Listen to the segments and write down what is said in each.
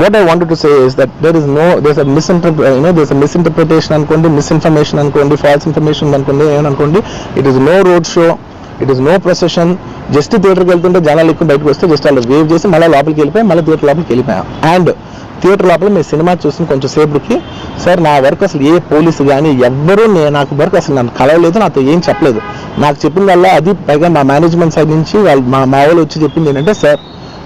What I wanted to say is that there is no this a misinterpret this uh, know there's అనుకోండి misinformation అనుకోండి false information అనుకోండి ఏమనుకోండి it is no road show it is no procession just థియేటర్కి వెళ్తుంటే జనాలు ఎక్కువ బయటకు వస్తే just అలా వేవ్ చేసి మళ్ళీ లోపలికి వెళ్ళిపోయి మళ్ళీ థియేటర్ లోపలికి వెళ్ళిపోయాం. అండ్ థియేటర్ లోపల మీ సినిమా చూసిన కొంచెం సేపుకి సార్ నా వరకు అసలు ఏ పోలీసు కానీ ఎవ్వరూ నాకు వరకు అసలు నన్ను కలవలేదు నాతో ఏం చెప్పలేదు. నాకు చెప్పిందల్లా అది పైగా మా మేనేజ్మెంట్ సైడ్ నుంచి వాళ్ళు మా మా వాళ్ళు వచ్చి చెప్పింది ఏంటంటే సార్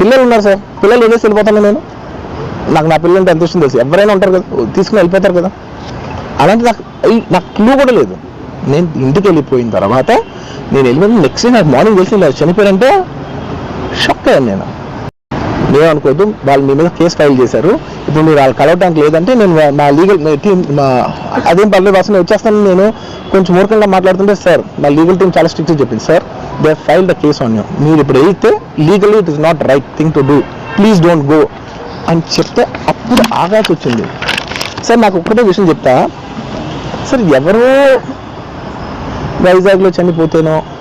పిల్లలు ఉన్నారు సార్. పిల్లలు వదిలేసి వెళ్ళిపోతాను నేను. నాకు నా పిల్లలు అంటే ఎంత ఇష్టం తెలుసు? ఎవరైనా ఉంటారు కదా తీసుకుని వెళ్ళిపోతారు కదా. అలాంటి నాకు నాకు క్లూ కూడా లేదు. నేను ఇంటికి వెళ్ళిపోయిన తర్వాత నేను వెళ్ళిపోయిన నెక్స్ట్ డే నాకు మార్నింగ్ తెలిసి ఇలా చనిపోయారంటే షాక్ అయ్యాను నేను. ఏమనుకోవద్దు వాళ్ళు మీ మీద కేసు ఫైల్ చేశారు. ఇప్పుడు మీరు వాళ్ళు కలవడానికి లేదంటే నేను మా- లీగల్ టీం మా అదేం పర్లేదు అసలు వచ్చేస్తాను నేను కొంచెం మూర్ఖంగా మాట్లాడుతుంటే సార్ మా లీగల్ టీం చాలా స్ట్రిక్ట్ చెప్పింది sir. They file the case on you. మీరు ఇప్పుడు వెళ్తే legally it is not right thing to do. Please don't go. అని చెప్తే అప్పుడు ఆగాల్సి వచ్చింది. సార్ నాకు ఒక్కటే విషయం చెప్తా. సార్ ఎవరో వైజాగ్లో చనిపోతేనో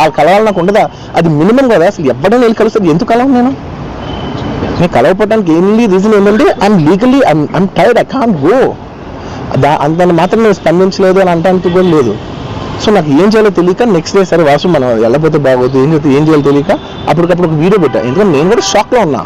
ఆ కలవాలి నాకు ఉండదా? అది మినిమం కదా అసలు ఎవడైనా వెళ్ళి కలుస్తుంది. ఎందుకు కలవను నేను? నేను కలవపోవడానికి ఏంలీ రీజన్ ఏంటంటే I'm legally I'm tired I can't go దా అంత మాత్రం నేను స్పందించలేదు అని అంటానికి కూడా లేదు. సో నాకు ఏం చేయాలో తెలియక నెక్స్ట్ డే సరే వాసు మనం వెళ్ళబోతే బాగోదు ఏం చేస్తే ఏం చేయాలో తెలియక అప్పటికప్పుడు ఒక వీడియో పెట్టా. ఎందుకంటే నేను కూడా షాక్లో ఉన్నా.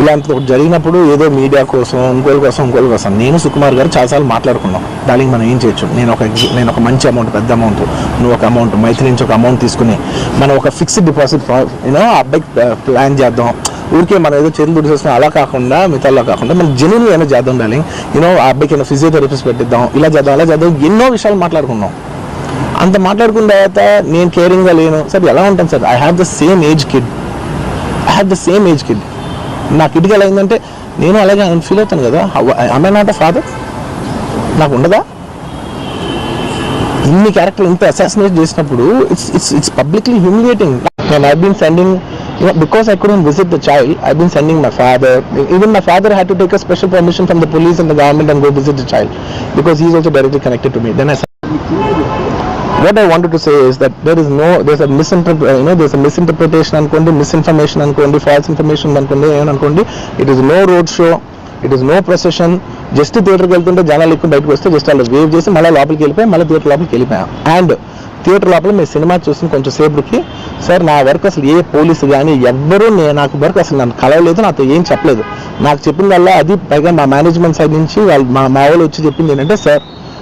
ఇలాంటి ఒకటి జరిగినప్పుడు ఏదో మీడియా కోసం ఇంకోటి కోసం ఇంకోటి కోసం. నేను సుకుమార్ గారు చాలాసార్లు మాట్లాడుకున్నాం. డార్లింగ్ మనం ఏం చేయొచ్చు? నేను ఒక నేను ఒక మంచి అమౌంట్ పెద్ద అమౌంట్ నువ్వు ఒక అమౌంట్ మైత్రి నుంచి ఒక అమౌంట్ తీసుకుని మనం ఒక ఫిక్స్డ్ డిపాజిట్ యూనో ఆ అబ్బాయికి ప్లాన్ చేద్దాం. ఊరికే మనం ఏదో చేతులు దుడిచేస్తున్నాం అలా కాకుండా మిగతాలో కాకుండా మనం జెన్యున్ ఏమైనా చేద్దాం డార్లింగ్. యూనో ఆ అబ్బాయికి ఏమైనా ఫిజియోథెరపిస్ట్ పెట్టిద్దాం ఇలా చేద్దాం అలా చేద్దాం ఎన్నో విషయాలు మాట్లాడుకున్నాం. అంత మాట్లాడుకున్న తర్వాత నేను కేరింగ్గా లేను. సార్ ఎలా ఉంటాను sir? I have the same age kid I have the same age kid నాకు కిడ్కి ఎలా అయిందంటే నేను అలాగే ఫీల్ అవుతాను కదా. అమ్మాయి నాట ఫాదర్ నాకు ఉండదా? ఇన్ని క్యారెక్టర్ ఇంత అసాసినేట్ చేసినప్పుడు it's it's it's publicly humiliating నేను I been sending because I couldn't visit the child I been sending my father even my father had to take a special permission from the police and the government and go visit the child because is also directly connected to me then I what I wanted to say is that there is no there's a misinterpret uh, you know there's a misinterpretation అనుకోండి misinformation అనుకోండి false information అనుకోండి ఏమనుకోండి it is no road show it is no procession just థియేటర్కి వెళ్తుంటే జనాలు ఎక్కువ బయటకు వస్తే just వాళ్ళు వేవ్ చేసి మళ్ళీ లోపలికి వెళ్ళిపోయి మళ్ళీ థియేటర్ లోపలికి వెళ్ళిపోయాం. అండ్ థియేటర్ లోపల మీ సినిమా చూసిన కొంచెం సేపుకి సార్ నా వరకు అసలు ఏ పోలీసు కానీ ఎవ్వరూ నేను నాకు వరకు అసలు నన్ను కలవలేదు నాతో ఏం చెప్పలేదు. నాకు చెప్పిందల్లా అది పైగా మా మేనేజ్మెంట్ సైడ్ నుంచి వాళ్ళు మా మా వాళ్ళు వచ్చి చెప్పింది ఏంటంటే సార్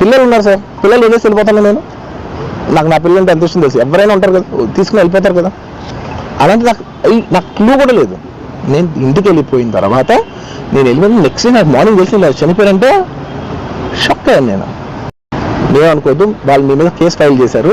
పిల్లలు ఉన్నారు సార్. పిల్లలు వదిలేసి వెళ్ళిపోతాను నేను? నాకు నా పిల్లలు అంటే ఎంత ఇష్టం తెలుసు. ఎవరైనా ఉంటారు కదా తీసుకుని వెళ్ళిపోతారు కదా. అలాంటి నాకు నాకు క్లూ కూడా లేదు. నేను ఇంటికి వెళ్ళిపోయిన తర్వాత నేను వెళ్ళిపోయిన నెక్స్ట్ డే నాకు మార్నింగ్ తెలిసి ఇలా చనిపోయారంటే షాక్ అయ్యాను నేను. ఏమనుకోవద్దు వాళ్ళు మీ మీద కేసు ఫైల్ చేశారు.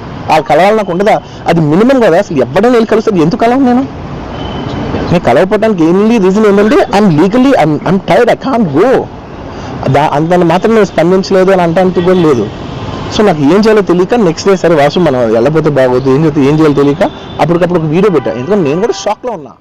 ఆ కలవాలి నాకు ఉండదా? అది మినిమం కదా అసలు ఎవడైనా వెళ్ళి కలుస్తుంది ఎందుకు కలవను నేను? నేను కలవకపోవడానికి ఎన్ని రీజన్ ఏంటంటే I'm legally I'm tired I can go దా అంత మాత్రం నేను స్పందించలేదు అని అంటానికి కూడా లేదు. సో నాకు ఏం చేయాలో తెలియక నెక్స్ట్ డే సరే వాసు మనం వెళ్ళకపోతే బాగోదు. ఏం చేస్తే ఏం చేయాలో తెలియక అప్పటికప్పుడు ఒక వీడియో పెట్టా. ఎందుకంటే నేను కూడా షాక్లో ఉన్నా.